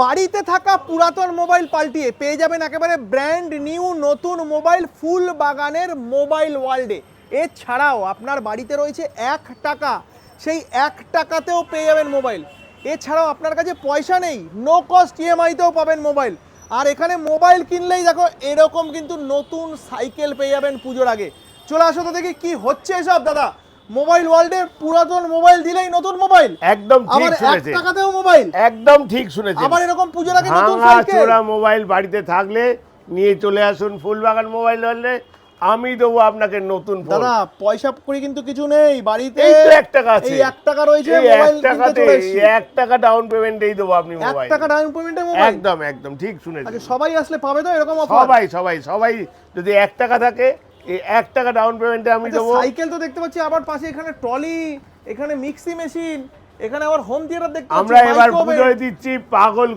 বাড়িতে থাকা পুরাতন মোবাইল পাল্টিয়ে পেয়ে যাবেন একেবারে ব্র্যান্ড নিউ নতুন মোবাইল ফুল বাগানের মোবাইল ওয়ার্ল্ডে। এছাড়াও আপনার বাড়িতে রয়েছে এক টাকা, সেই এক টাকাতেও পেয়ে যাবেন মোবাইল। এছাড়াও আপনার কাছে পয়সা নেই নো কস্ট ইএমআইতেও পাবেন মোবাইল। আর এখানে মোবাইল কিনলেই দেখো এরকম কিন্তু নতুন সাইকেল পেয়ে যাবেন পুজোর আগে। চলে আসো তো দেখি কি হচ্ছে এসব, দাদা। মোবাইল ওয়ার্ল্ডে পুরাতন মোবাইল দিলেই নতুন মোবাইল। একদম ঠিক শুনেছে টাকাতেও মোবাইল। একদম ঠিক শুনেছে আবার এরকম পুজোর আগে নতুন সাইকেল। চোরা মোবাইল বাড়িতে থাকলে নিয়ে চলে আসুন ফুলবাগান মোবাইল ওয়ার্ল্ডে। আমি দেবো আপনাকে নতুন ফোন। দাদা পয়সা করি কিন্তু কিছু নেই বাড়িতে এই তো এক টাকা আছে। এই এক টাকা রয়েছে মোবাইল কিনতে চলে এসেছি। এই এক টাকা ডাউন পেমেন্টেই দেবো আপনি মোবাইল। টাকা ডাউন পেমেন্টে মোবাইল? একদম একদম ঠিক শুনেছেন। আচ্ছা সবাই আসলে পাবে তো এরকম অফার? সবাই সবাই সবাই যদি এক টাকা থাকে এক টাকা ডাউন পেমেন্টে আমি দেবো সাইকেল তো দেখতে পাচ্ছি আবার পাশে এখানে ট্রলি এখানে মিক্সি মেশিন এখানে আবার হোম থিয়েটার দেখতে আমরা এবার। দিচ্ছি পাগল